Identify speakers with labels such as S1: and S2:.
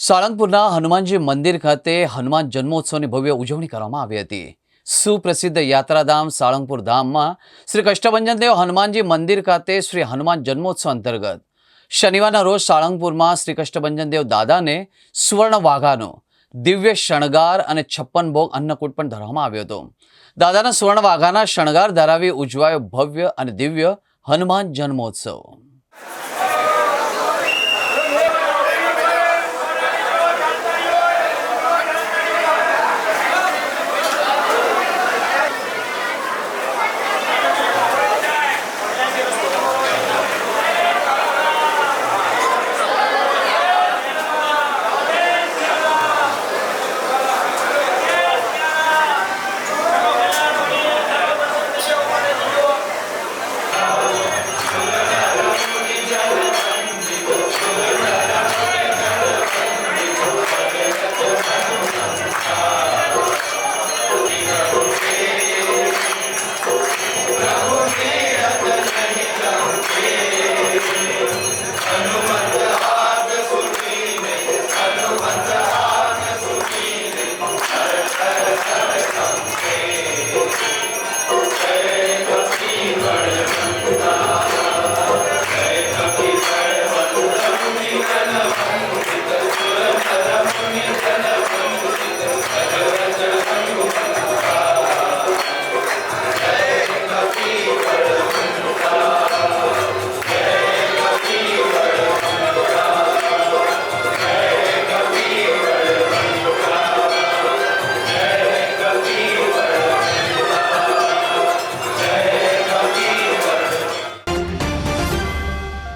S1: સાળંગપુરના હનુમાનજી મંદિર ખાતે હનુમાન જન્મોત્સવની ભવ્ય ઉજવણી કરવામાં આવી હતી. સુપ્રસિદ્ધ યાત્રાધામ સાળંગપુર ધામમાં શ્રી કષ્ટભંજન દેવ હનુમાનજી મંદિર ખાતે શ્રી હનુમાન જન્મોત્સવ અંતર્ગત શનિવારના રોજ સાળંગપુરમાં શ્રી કષ્ટભંજન દેવ દાદાને સુવર્ણ વાઘાનો દિવ્ય શણગાર અને છપ્પન ભોગ અન્નકૂટ પણ ધરવામાં આવ્યો હતો. દાદાના સુવર્ણ વાઘાના શણગાર ધરાવી ઉજવાયો ભવ્ય અને દિવ્ય હનુમાન જન્મોત્સવ.